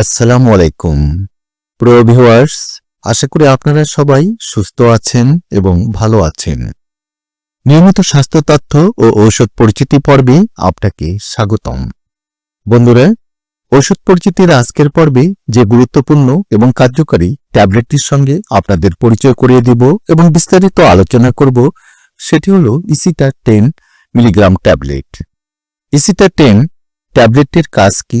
আসসালামু আলাইকুম। প্রিয় ভিউয়ার্স আশা করি আপনারা সবাই সুস্থ আছেন এবং ভালো আছেন। নিয়মিত স্বাস্থ্য তথ্য ও ঔষধ পরিচিতি পর্বে আপনাকে স্বাগতম। বন্ধুরা, ঔষধ পরিচিতির আজকের পর্বে যে গুরুত্বপূর্ণ এবং কার্যকারী ট্যাবলেটটির সঙ্গে আপনাদের পরিচয় করিয়ে দিব এবং বিস্তারিত আলোচনা করব, সেটি হল Ecita ten milligram tablet. Ecita ten ট্যাবলেটটির কাজ কি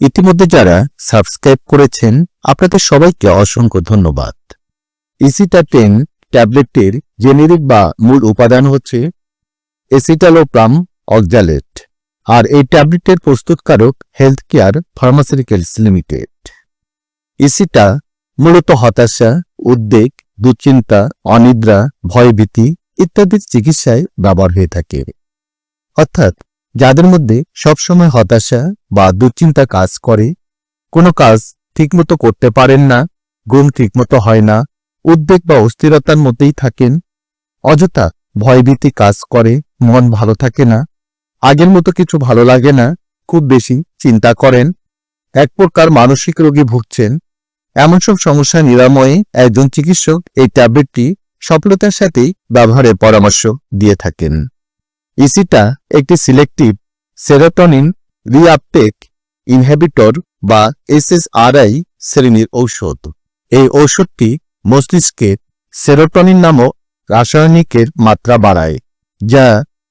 ইতিমধ্যে যারা সাবস্ক্রাইব করেছেন, আপনাদের সবাইকে অসংখ্য ধন্যবাদ। ইসিটা টেন ট্যাবলেটটির জেনেরিক বা মূল উপাদান হচ্ছে এসিটালোপ্রাম অক্সালেট আর এই ট্যাবলেটের প্রস্তুতকারক health care pharmaceuticals limited Ecita মূলত হতাশা, উদ্বেগ, দুশ্চিন্তা, অনিদ্রা, ভয়ভীতি ইত্যাদির চিকিৎসায় ব্যবহার হয়ে থাকে। অর্থাৎ যাদের মধ্যে সবসময় হতাশা বা দুশ্চিন্তা কাজ করে, কোনো কাজ ঠিকমতো করতে পারেন না, ঘুম ঠিকমতো হয় না, উদ্বেগ বা অস্থিরতার মধ্যেই থাকেন, অযথা ভয়ভীতি কাজ করে, মন ভালো থাকে না, আগের মতো কিছু ভালো লাগে না, খুব বেশি চিন্তা করেন, এক প্রকার মানসিক রোগে ভুগছেন, এমন সব সমস্যা নিরাময়ে একজন চিকিৎসক এই ট্যাবলেটটি সফলতার সাথেই ব্যবহারের পরামর্শ দিয়ে থাকেন। ইসিটা একটি সিলেক্টিভ সেরোটনিন রিআপটেক ইনহেবিটর বা এসএসআরআই শ্রেণির ঔষধ। এই ঔষধটি মস্তিষ্কে সেরোটনিন নামক রাসায়নিকের মাত্রা বাড়ায়, যা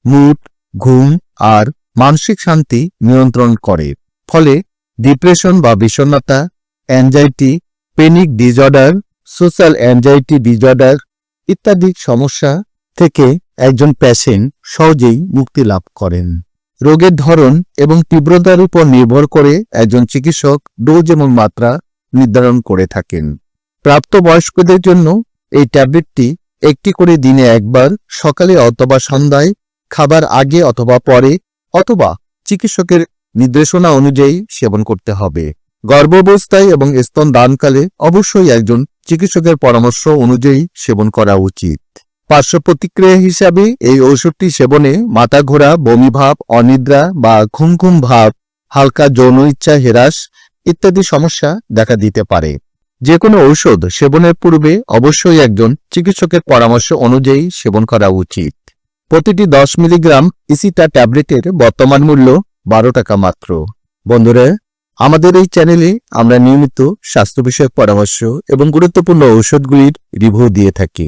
মুড, ঘুম আর মানসিক শান্তি নিয়ন্ত্রণ করে। ফলে ডিপ্রেশন বা বিষণ্ণতা, anxiety, panic disorder social anxiety disorder ইত্যাদি সমস্যা থেকে একজন প্যাশেন্ট সহজেই মুক্তি লাভ করেন। রোগের ধরন এবং তীব্রতার উপর নির্ভর করে একজন চিকিৎসক ডোজ এবং মাত্রা নির্ধারণ করে থাকেন। প্রাপ্তবয়স্কদের জন্য এই ট্যাবলেটটি একটি করে দিনে একবার সকালে অথবা সন্ধ্যায়, খাবার আগে অথবা পরে অথবা চিকিৎসকের নির্দেশনা অনুযায়ী সেবন করতে হবে। গর্ভাবস্থায় এবং স্তন দানকালে অবশ্যই একজন চিকিৎসকের পরামর্শ অনুযায়ী সেবন করা উচিত। পার্শ্ব প্রতিক্রিয়া হিসাবে এই ঔষধটি সেবনে মাথা ঘোরা বমিভাব, অনিদ্রা বা ঘুম ভাব, হালকা যৌন ইচ্ছা হ্রাস ইত্যাদি সমস্যা দেখা দিতে পারে। যে কোনো ঔষধ সেবনের পূর্বে অবশ্যই একজন চিকিৎসকের পরামর্শ অনুযায়ী সেবন করা উচিত। প্রতিটি দশ মিলিগ্রাম ইসিটা ট্যাবলেটের বর্তমান মূল্য বারো টাকা মাত্র। বন্ধুরা, আমাদের এই চ্যানেলে আমরা নিয়মিত স্বাস্থ্য বিষয়ক পরামর্শ এবং গুরুত্বপূর্ণ ঔষধগুলির রিভিউ দিয়ে থাকি।